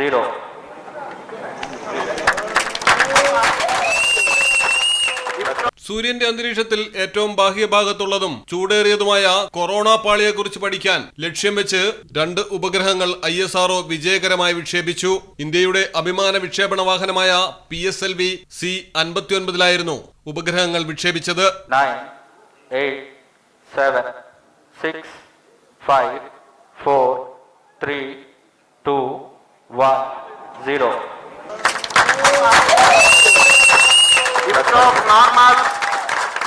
zero. സൂര്യന്റെ അന്തരീക്ഷത്തിൽ ഏറ്റവും ബാഹ്യഭാഗത്തുള്ളതും ചൂടേറിയതുമായ കൊറോണ പാളിയെക്കുറിച്ച് പഠിക്കാൻ ലക്ഷ്യം വെച്ച് രണ്ട് ഉപഗ്രഹങ്ങൾ ഐ എസ് ആർഒ വിജയകരമായി വിക്ഷേപിച്ചു ഇന്ത്യയുടെ അഭിമാന വിക്ഷേപണ വാഹനമായ P S L V C അൻപത്തിയൊൻപതിലായിരുന്നു ഉപഗ്രഹങ്ങൾ വിക്ഷേപിച്ചത് eight, seven, six, five, zero.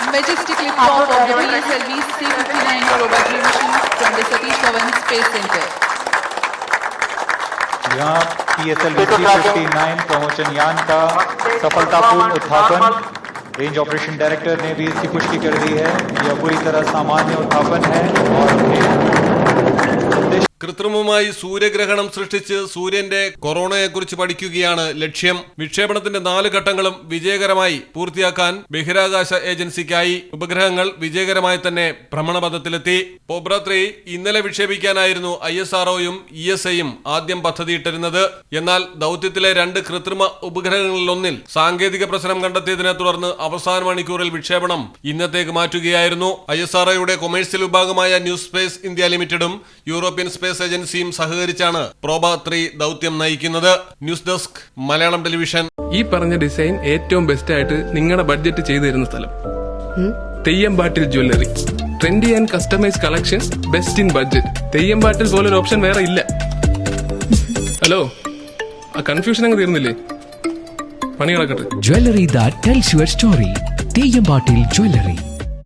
Majestic liftoff of the PSLV C-59 mission from the Satish Dhawan Space Center. यहाँ P S L fifty nine promotion यान का सफलतापूर्ण उत्थापन रेंज ऑपरेशन डायरेक्टर ने भी इसकी पुष्टि कर दी है यह पूरी तरह सामान्य उत्थापन है और കൃത്രിമമായി സൂര്യഗ്രഹണം സൃഷ്ടിച്ച് സൂര്യന്റെ കൊറോണയെക്കുറിച്ച് പഠിക്കുകയാണ് ലക്ഷ്യം. വിക്ഷേപണത്തിന്റെ നാല് ഘട്ടങ്ങളും വിജയകരമായി പൂർത്തിയാക്കാൻ ബഹിരാകാശ ഏജൻസിക്കായി ഉപഗ്രഹങ്ങൾ വിജയകരമായി തന്നെ ഭ്രമണപഥത്തിലെത്തി. പോബ്ര ത്രീ ഇന്നലെ വിക്ഷേപിക്കാനായിരുന്നു ഐ എസ് ആർഒയും ഇ എസ് ഐയും ആദ്യം പദ്ധതിയിട്ടിരുന്നത്. എന്നാൽ ദൗത്യത്തിലെ രണ്ട് കൃത്രിമ ഉപഗ്രഹങ്ങളിലൊന്നിൽ സാങ്കേതിക പ്രശ്നം കണ്ടെത്തിയതിനെ തുടർന്ന് അവസാന മണിക്കൂറിൽ വിക്ഷേപണം ഇന്നത്തേക്ക് മാറ്റുകയായിരുന്നു. ഐ എസ് ആർഒയുടെ കൊമേഴ്സ്യൽ വിഭാഗമായ ന്യൂ സ്പേസ് ഇന്ത്യ ലിമിറ്റഡും യൂറോപ്യൻ സ്പേസ് ഏജൻസിയും സഹകരിച്ചാണ് പ്രോബ ത്രീ ദൗത്യം നയിക്കുന്നത്. News desk Malayalam television. ഈ പറഞ്ഞ ഡിസൈൻ ഏറ്റവും ബെസ്റ്റ് ആയിട്ട് നിങ്ങളുടെ ബഡ്ജറ്റ് ചെയ്തു തരുന്ന സ്ഥലം Theyyampattil jewellery. Trendy and customise collection best in budget Theyyampattil പോലെ ഒരു ഓപ്ഷൻ വേറെ ഇല്ല. ഹലോ? ആ കൺഫ്യൂഷൻ അങ്ങ് തീർന്നില്ലേ? പണി കിടക്കട്ടെ that tells your story Theyyampattil Jewelry.